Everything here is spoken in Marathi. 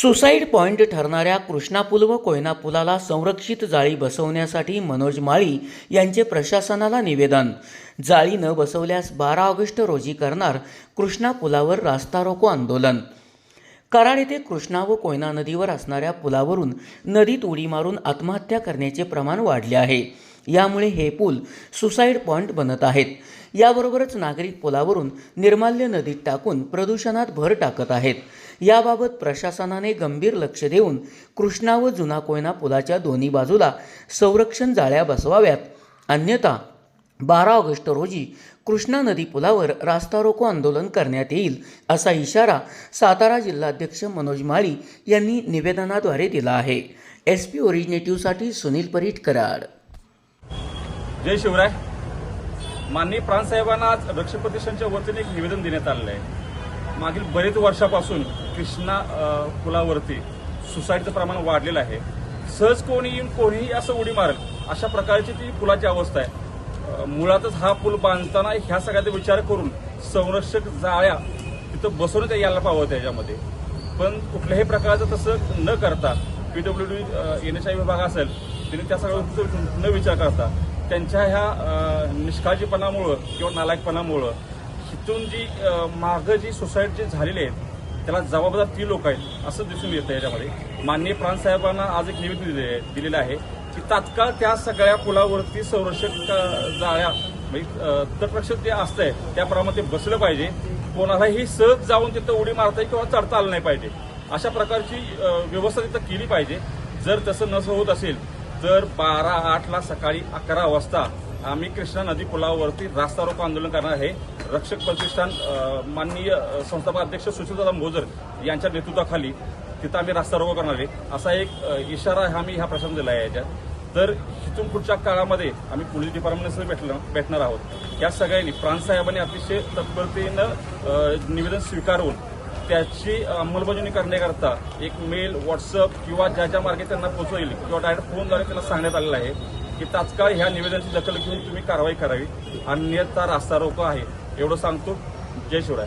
सुसाईड पॉईंट ठरणाऱ्या कृष्णापूल व कोयनापुलाला संरक्षित जाळी बसवण्यासाठी मनोज माळी यांचे प्रशासनाला निवेदन. जाळी न बसवल्यास बारा ऑगस्ट रोजी करणार कृष्णापुलावर रास्ता रोको आंदोलन. कराड येथे कृष्णा व कोयना नदीवर असणाऱ्या पुलावरून नदीत उडी मारून आत्महत्या करण्याचे प्रमाण वाढले आहे. यामुळे हे पूल सुसाईड पॉईंट बनत आहेत. याबरोबरच नागरिक पुलावरून निर्माल्य नदीत टाकून प्रदूषणात भर टाकत आहेत. याबाबत प्रशासनाने गंभीर लक्ष देऊन कृष्णा व जुना कोयना पुलाच्या दोन्ही बाजूला संरक्षण जाळ्या बसवाव्यात. अन्यथा बारा ऑगस्ट रोजी कृष्णा नदी पुलावर रास्ता रोको आंदोलन करण्यात येईल असा इशारा सातारा जिल्हाध्यक्ष मनोज माळी यांनी निवेदनाद्वारे दिला आहे. एस पी ओरिजिनेटिव्हसाठी सुनील परीट कराड. जय शिवराय. माननीय प्राणसाहेबांना आज रक्षक प्रतिष्ठानच्या वतीने एक निवेदन देण्यात आलेलं आहे. मागील बरेच वर्षापासून कृष्णा पुलावरती सुसाईडचं प्रमाण वाढलेलं आहे. सहज कोणी येऊन कोणीही असं उडी मारेल अशा प्रकारची ती पुलाची अवस्था आहे. मुळातच हा पूल बांधताना ह्या सगळ्याचा विचार करून संरक्षक जाळ्या तिथं बसवण्यात यायला पाहावं त्याच्यामध्ये. पण कुठल्याही प्रकारचं तसं न करता P W D N H I विभाग असेल त्यांनी त्या सगळ्या न विचार करता त्यांच्या ह्या निष्काळजीपणामुळं किंवा नालायकपणामुळं हिथून जी मागं जी सोसायटी जी झालेली आहेत त्याला जबाबदार ती लोक आहेत असं दिसून येतं याच्यामध्ये. माननीय प्राणसाहेबांना आज एक निवेदन दिले दिलेलं आहे. की तात्काळ त्या सगळ्या पुलावरती संरक्षक जाळ्या म्हणजे तटरक्षक जे असतंय त्याप्रमाणे ते बसलं पाहिजे. कोणालाही सहज जाऊन तिथं उडी मारता किंवा चढता आलं नाही पाहिजे. अशा प्रकारची व्यवस्था तिथं केली पाहिजे. जर तसं नस होत असेल तर बारा आठला सकाळी अकरा वाजता आम्ही कृष्णा नदी पुलावरती रास्ता रोको आंदोलन करणार आहे. रक्षक प्रतिष्ठान माननीय संस्थापक अध्यक्ष सुशीलदादा मोजर यांच्या नेतृत्वाखाली तिथं आम्ही रास्ता रोको करणार आहे. असा एक इशारा इशारा आम्ही ह्या प्रशासन दिला आहे याच्यात. तर इथून पुढच्या काळामध्ये आम्ही पोलीस डिपार्टमेंटसह भेटणार भेटणार आहोत. या सगळ्यांनी प्राणसाहेबांनी अतिशय तत्परतेनं निवेदन स्वीकारून त्याची अंमलबजावणी करण्याकरता एक मेल व्हॉट्सअप किंवा ज्या ज्या मार्गे त्यांना पोहोचवेल किंवा डायरेक्ट फोनद्वारे त्यांना सांगण्यात आलेलं आहे की तात्काळ ह्या निवेदनाची दखल घेऊन तुम्ही कारवाई करावी. अन्यथा रास्ता रोको आहे. एवढं सांगतो. जय शिवराय.